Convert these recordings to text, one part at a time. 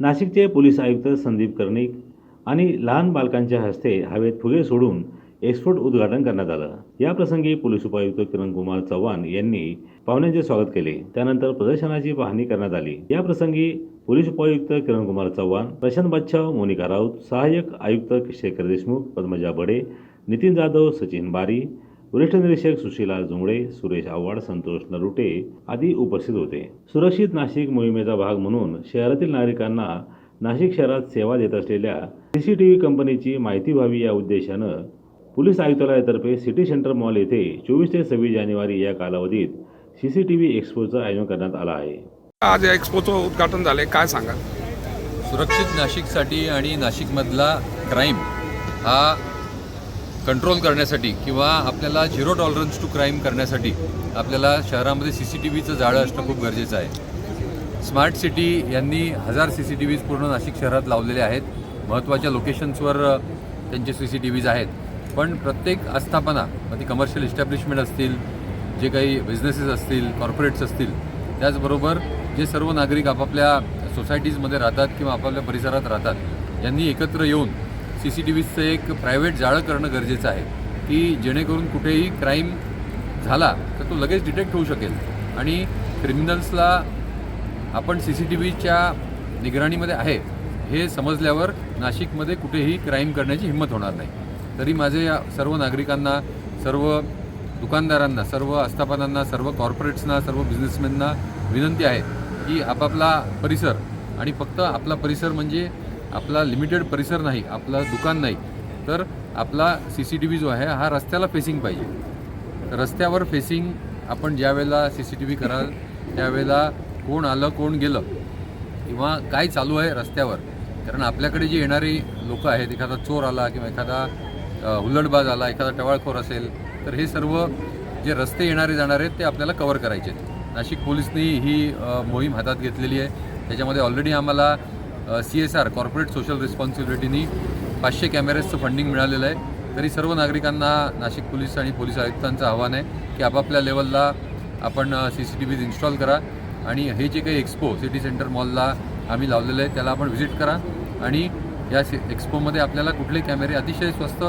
नाशिकचे पोलीस आयुक्त संदीप कर्णिक आणि लहान बालकांच्या हस्ते हवेत फुगे सोडून एक्सपोर्ट उद्घाटन करण्यात आलं. याप्रसंगी पोलीस उपायुक्त किरण कुमार चव्हाण यांनी पाहुण्यांचे स्वागत केले. त्यानंतर प्रदर्शनाची पाहणी करण्यात आली. या प्रसंगी पोलीस उपायुक्त किरण कुमार चव्हाण प्रशांत बच्छाव मोनिका राऊत सहाय्यक आयुक्त शेखर देशमुख पद्मजा बडे नितीन जाधव सचिन बारी वरिष्ठ निरीक्षक सुशीला जुंगडे सुरेश आव्हाड संतोष नरुटे आदी उपस्थित होते. सुरक्षित नाशिक मोहिमेचा भाग म्हणून शहरातील नागरिकांना नाशिक शहरात सेवा देत असलेल्या सीसीटीव्ही कंपनीची माहिती व्हावी या उद्देशानं पोलीस आयुक्तालयातर्फे सिटी सेंटर मॉल येथे चोवीस ते सव्वीस जानेवारी या कालावधीत सीसीटीव्ही एक्सपोचं आयोजन करण्यात आलं आहे. आज या एक्सपोचं उद्घाटन झालंय. काय सांगा सुरक्षित नाशिकसाठी आणि नाशिकमधला क्राईम हा कंट्रोल करण्यासाठी किंवा आपल्याला झिरो टॉलरन्स टू क्राईम करण्यासाठी आपल्याला शहरामध्ये सी सी टी व्हीचं जाळं असणं खूप गरजेचं आहे. स्मार्ट सिटी यांनी हजार सी सी टी व्हीज पूर्ण नाशिक शहरात लावलेले आहेत. महत्त्वाच्या लोकेशन्सवर त्यांचे सी सी टी व्हीज आहेत. पण प्रत्येक आस्थापना मग ती कमर्शियल इस्टॅब्लिशमेंट असतील जे काही बिझनेसेस असतील कॉर्पोरेट्स असतील त्याचबरोबर जे सर्व नागरिक आपापल्या सोसायटीजमध्ये राहतात किंवा आपापल्या परिसरात राहतात यांनी एकत्र येऊन सी सी टी व्हीचं एक प्रायव्हेट जाळं करणं गरजेचं आहे. की जेणेकरून कुठेही क्राईम झाला तर तो लगेच डिटेक्ट होऊ शकेल. आणि क्रिमिनल्सला आपण सी सी टी व्हीच्या निगराणीमध्ये आहे हे समजल्यावर नाशिकमध्ये कुठेही क्राईम करण्याची हिंमत होणार नाही. तरी माझे या सर्व नागरिकांना सर्व दुकानदारांना सर्व आस्थापनांना सर्व कॉर्पोरेट्सना सर्व बिझनेसमॅनना विनंती आहे की आपापला परिसर आणि फक्त आपला परिसर म्हणजे आपला लिमिटेड परिसर नाही आपलं दुकान नाही तर आपला सी सी टी व्ही जो आहे हा रस्त्याला फेसिंग पाहिजे. रस्त्यावर फेसिंग आपण ज्या वेळेला सी सी टी व्ही कराल त्यावेळेला कोण आलं कोण गेलं किंवा काय चालू आहे रस्त्यावर कारण आपल्याकडे जे येणारे लोक आहेत एखादा चोर आला किंवा एखादा हुल्लडबाज आला एखादा टवाळखोर असेल तर हे सर्व जे रस्ते येणारे जाणारे आहेत ते आपल्याला कवर करायचे आहेत. नाशिक पोलिसनी ही मोहीम हातात घेतलेली आहे. त्याच्यामध्ये ऑलरेडी आम्हाला C S R corporate social रिस्पॉन्सिबिलिटीनी पाचशे कॅमेऱ्याचं फंडिंग मिळालेलं आहे. तरी सर्व नागरिकांना नाशिक पोलीस आणि पोलीस आयुक्तांचं आव्हान आहे की आपापल्या लेवलला आपण C C T Vs install करा. आणि हे जे काही एक्सपो सिटी सेंटर मॉलला आम्ही लावलेलं आहे त्याला आपण व्हिजिट करा. आणि या सि एक्सपोमध्ये आपल्याला कुठले कॅमेरे अतिशय स्वस्त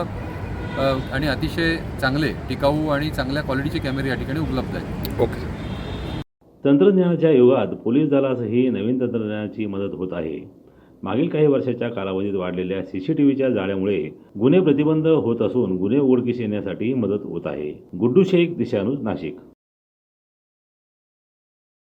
आणि अतिशय चांगले टिकाऊ आणि चांगल्या क्वालिटीचे कॅमेरे या ठिकाणी उपलब्ध आहेत. ओके तंत्रज्ञानाच्या युगात पोलीस दलासही नवीन तंत्रज्ञानाची मदत होत आहे. मागील काही वर्षाच्या कालावधीत वाढलेल्या सीसीटीव्हीच्या जाळ्यामुळे गुन्हे प्रतिबंध होत असून गुन्हे उघडकीस येण्यासाठी मदत होत आहे. गुड्डू शेख दिशानुज नाशिक.